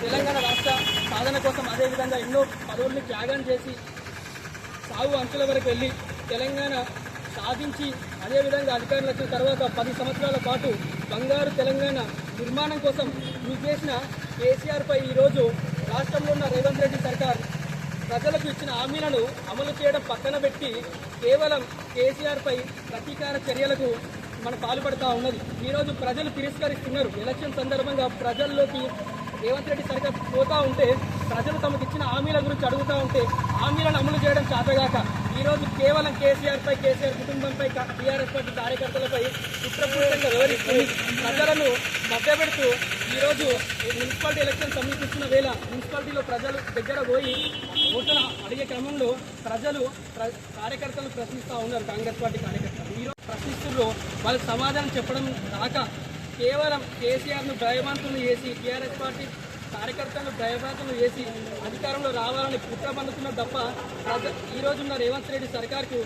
తెలంగాణ రాష్ట్ర సాధన కోసం అదే విధంగా ఎన్నో పదవుల్ని త్యాగం చేసి సాగు అంచుల వరకు వెళ్ళి తెలంగాణ సాధించి అదేవిధంగా అధికారులకు తర్వాత పది సంవత్సరాల పాటు బంగారు తెలంగాణ నిర్మాణం కోసం కృషి చేసిన కేసీఆర్పై ఈరోజు రాష్ట్రంలో ఉన్న రేవంత్ రెడ్డి సర్కార్ ప్రజలకు ఇచ్చిన హామీలను అమలు చేయడం పక్కన పెట్టి కేవలం కేసీఆర్పై ప్రతీకార చర్యలకు మన పాల్పడతా ఉన్నది. ఈరోజు ప్రజలు తిరస్కరిస్తున్నారు. ఎలక్షన్ సందర్భంగా ప్రజల్లోకి రేవంత్ రెడ్డి సరిగ్గా పోతా ఉంటే ప్రజలు తమకు ఇచ్చిన హామీల గురించి అడుగుతూ ఉంటే హామీలను అమలు చేయడం చేతగాక. ఈరోజు కేవలం కేసీఆర్ పై కేసీఆర్ కుటుంబంపై టీఆర్ఎస్ పార్టీ కార్యకర్తలపై కుట్రపూరితంగా వివరిస్తూ ప్రజలను మభ్యపెడుతూ ఈరోజు మున్సిపాలిటీ ఎలక్షన్ సమీపిస్తున్న వేళ మున్సిపాలిటీలో ప్రజలు దగ్గర పోయి అడిగే క్రమంలో ప్రజలు ప్ర- కార్యకర్తలు ప్రశ్నిస్తూ ఉన్నారు కాంగ్రెస్ పార్టీ కార్యకర్తలు. ఈరోజు ప్రశ్నిస్తుల్లో వాళ్ళకి సమాధానం చెప్పడం రాక కేవలం కేసీఆర్ను భయవంతులు చేసి టీఆర్ఎస్ పార్టీ కార్యకర్తలను భయభ్రాంతులు చేసి అధికారంలో రావాలని కుట్ర పండుతున్నారు తప్ప ప్రజ ఈ రోజున్న రేవంత్ రెడ్డి సర్కార్కు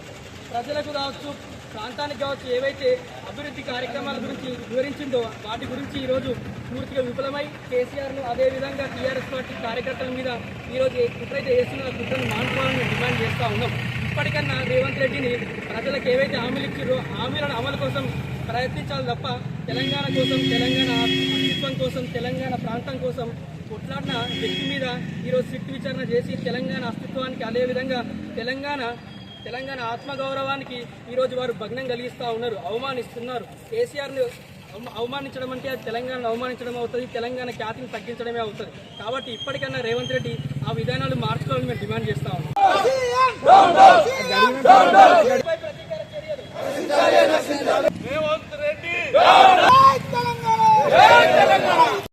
ప్రజలకు కావచ్చు ప్రాంతానికి కావచ్చు ఏవైతే అభివృద్ధి కార్యక్రమాల గురించి వివరించిందో వాటి గురించి ఈరోజు పూర్తిగా విఫలమై కేసీఆర్ను అదేవిధంగా టీఆర్ఎస్ పార్టీ కార్యకర్తల మీద ఈరోజు ఎప్పుడైతే వేస్తున్న కుట్రను మానుకోవాలని డిమాండ్ చేస్తూ ఉన్నాం. ఇప్పటికన్నా రేవంత్ రెడ్డిని ప్రజలకు ఏవైతే హామీలు ఇచ్చారో హామీలను అమలు కోసం ప్రయత్నించాలి తప్ప తెలంగాణ కోసం తెలంగాణ అస్తిత్వం కోసం తెలంగాణ ప్రాంతం కోసం కొట్లాడిన వ్యక్తి మీద ఈరోజు సిట్ విచారణ చేసి తెలంగాణ అస్తిత్వానికి అదేవిధంగా తెలంగాణ తెలంగాణ ఆత్మగౌరవానికి ఈరోజు వారు భగ్నం కలిగిస్తూ ఉన్నారు అవమానిస్తున్నారు. కేసీఆర్ని అవమానించడం అంటే అది తెలంగాణను అవమానించడం అవుతుంది తెలంగాణ ఖ్యాతిని తగ్గించడమే అవుతుంది. కాబట్టి ఇప్పటికన్నా రేవంత్ రెడ్డి ఆ విధానాలు మార్చుకోవాలని మేము డిమాండ్ చేస్తా ఉన్నాం.